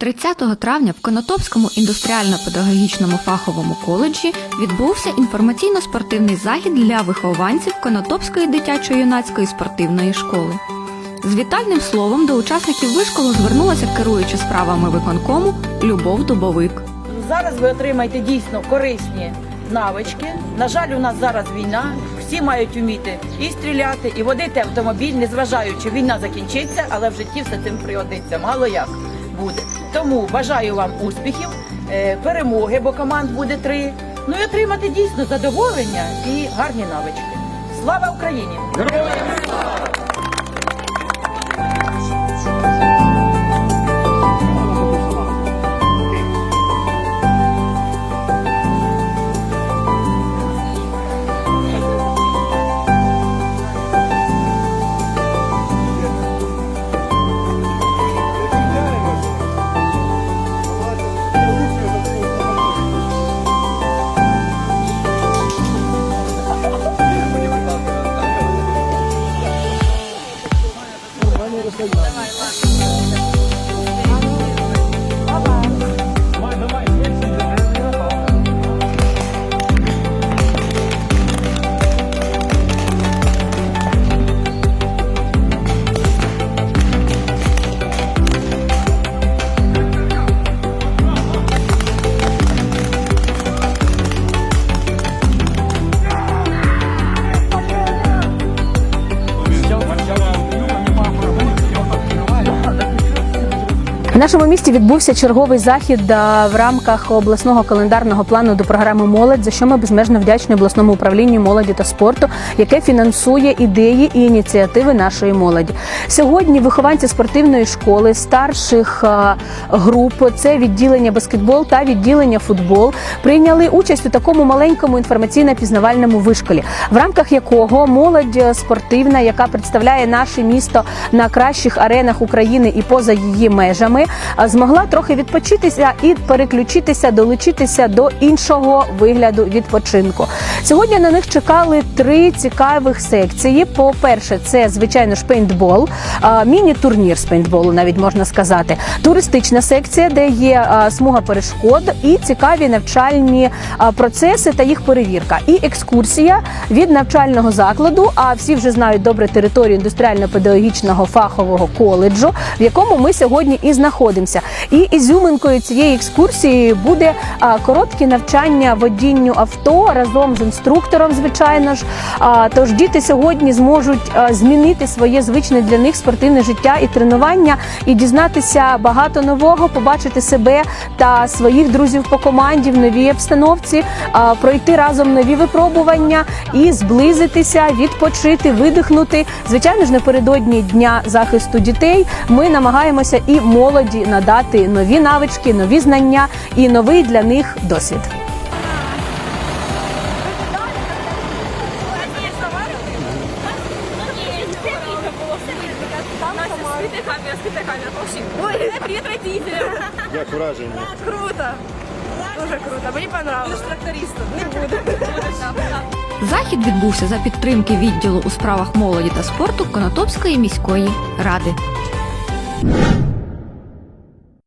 30 травня в Конотопському індустріально-педагогічному фаховому коледжі відбувся інформаційно-спортивний захід для вихованців Конотопської дитячо-юнацької спортивної школи. З вітальним словом до учасників вишколу звернулася керуюча справами виконкому Любов Дубовик. Зараз ви отримаєте дійсно корисні навички. На жаль, у нас зараз війна. Всі мають вміти і стріляти, і водити автомобіль, незважаючи, війна закінчиться, але в житті все цим пригодиться. Мало як буде. Тому бажаю вам успіхів, е, перемоги, бо команд буде три. Ну і отримати дійсно задоволення і гарні навички. Слава Україні! the love. Нашому місті відбувся черговий захід в рамках обласного календарного плану до програми Молодь, за що ми безмежно вдячні обласному управлінню молоді та спорту, яке фінансує ідеї і ініціативи нашої молоді. Сьогодні вихованці спортивної школи старших груп, це відділення баскетбол та відділення футбол, прийняли участь у такому маленькому інформаційно-пізнавальному вишколі, в рамках якого молодь е, спортивна, яка представляє наше місто на кращих аренах України і поза її межами, змогла трохи відпочитися і переключитися, долучитися до іншого вигляду відпочинку. Сьогодні на них чекали три цікавих секції. По-перше, це звичайно ж пейнтбол, міні-турнір з пейнтболу, навіть можна сказати, туристична секція, де є смуга перешкод і цікаві навчальні процеси та їх перевірка. І екскурсія від навчального закладу. А всі вже знають добре територію індустріально-педагогічного фахового коледжу, в якому ми сьогодні і знаходимося. І ізюминкою цієї екскурсії буде коротке навчання водінню авто разом з інструктором, звичайно ж. Тож діти сьогодні зможуть змінити своє звичне для них спортивне життя і тренування, і дізнатися багато нового, побачити себе та своїх друзів по команді в новій обстановці, пройти разом нові випробування і зблизитися, відпочити, видихнути. Звичайно ж, напередодні дня захисту дітей ми намагаємося і молоді надати нові навички, нові знання і новий для них досвід. Привет враження? Круто! Дуже круто, мені понравилось. трактористом. Не буду. Захід відбувся за підтримки відділу у справах молоді та спорту Конотопської міської ради.